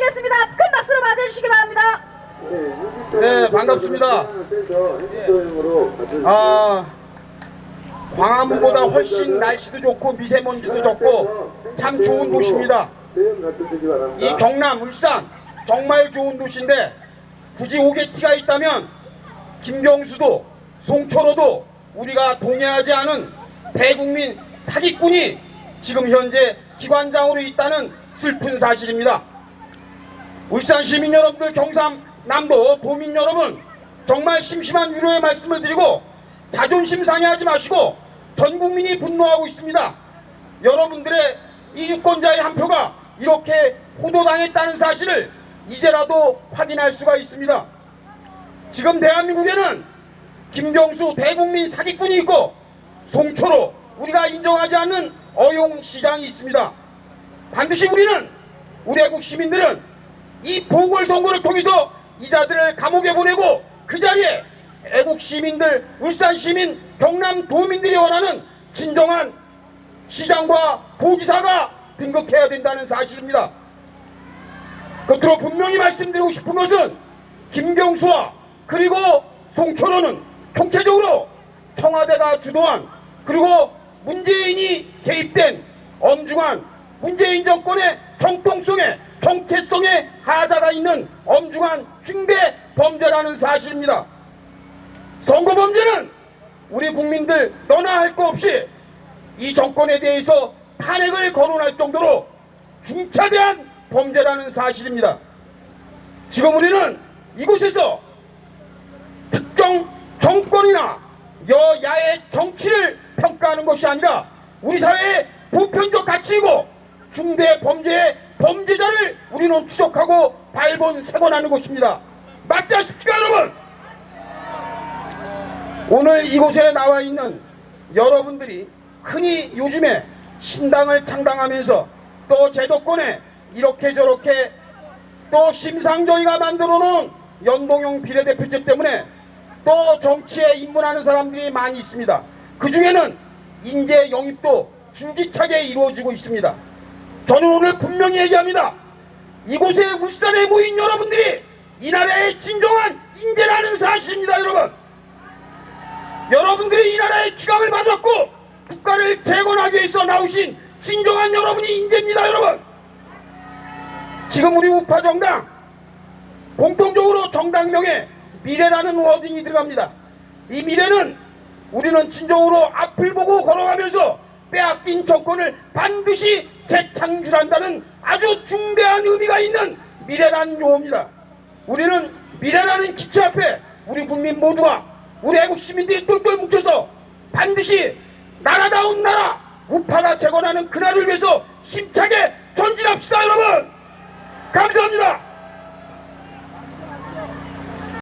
모시겠습니다. 큰 박수로 맞아주시기 바랍니다. 네, 반갑습니다. 아, 광화문보다 훨씬 날씨도 좋고 미세먼지도 적고 참 좋은 도시입니다. 이 경남, 울산 정말 좋은 도시인데 굳이 오게티가 있다면 김경수도 송철호도 우리가 동의하지 않은 대국민 사기꾼이 지금 현재 기관장으로 있다는 슬픈 사실입니다. 울산 시민 여러분들, 경상남도 도민 여러분, 정말 심심한 위로의 말씀을 드리고 자존심 상해하지 마시고 전 국민이 분노하고 있습니다. 여러분들의 이 유권자의 한 표가 이렇게 호도당했다는 사실을 이제라도 확인할 수가 있습니다. 지금 대한민국에는 김경수 대국민 사기꾼이 있고 송초로 우리가 인정하지 않는 어용 시장이 있습니다. 반드시 우리는 우리 애국 시민들은 이 보궐선거를 통해서 이자들을 감옥에 보내고 그 자리에 애국 시민들, 울산 시민, 경남 도민들이 원하는 진정한 시장과 도지사가 등극해야 된다는 사실입니다. 끝으로 분명히 말씀드리고 싶은 것은 김경수와 그리고 송철호는 총체적으로 청와대가 주도한 그리고 문재인이 개입된 엄중한 문재인 정권의 정통성에 정체성에 하자가 있는 엄중한 중대 범죄라는 사실입니다. 선거 범죄는 우리 국민들 너나 할거 없이 이 정권에 대해서 탄핵을 거론할 정도로 중차대한 범죄라는 사실입니다. 지금 우리는 이곳에서 특정 정권이나 여야의 정치를 평가하는 것이 아니라 우리 사회의 보편적 가치이고 중대 범죄의 범죄자를 우리는 추적하고 발본 세관하는 것입니다. 맞지 않습니까 여러분? 오늘 이곳에 나와 있는 여러분들이 흔히 요즘에 신당을 창당하면서 또 제도권에 이렇게 저렇게 또 심상정이가 만들어 놓은 연동형 비례대표제 때문에 또 정치에 입문하는 사람들이 많이 있습니다. 그 중에는 인재 영입도 줄기차게 이루어지고 있습니다. 저는 오늘 분명히 얘기합니다. 이곳에 울산에 모인 여러분들이 이 나라의 진정한 인재라는 사실입니다, 여러분. 여러분들이 이 나라의 기강을 받았고 국가를 재건하기 위해서 나오신 진정한 여러분이 인재입니다, 여러분. 지금 우리 우파 정당 공통적으로 정당명에 미래라는 워딩이 들어갑니다. 이 미래는 우리는 진정으로 앞을 보고 걸어가면서 빼앗긴 조건을 반드시 재창출한다는 아주 중대한 의미가 있는 미래라는 용어입니다. 우리는 미래라는 기초 앞에 우리 국민 모두가 우리 애국 시민들이 똘똘 뭉쳐서 반드시 나라다운 나라 우파가 재건하는 그날을 위해서 힘차게 전진합시다 여러분 감사합니다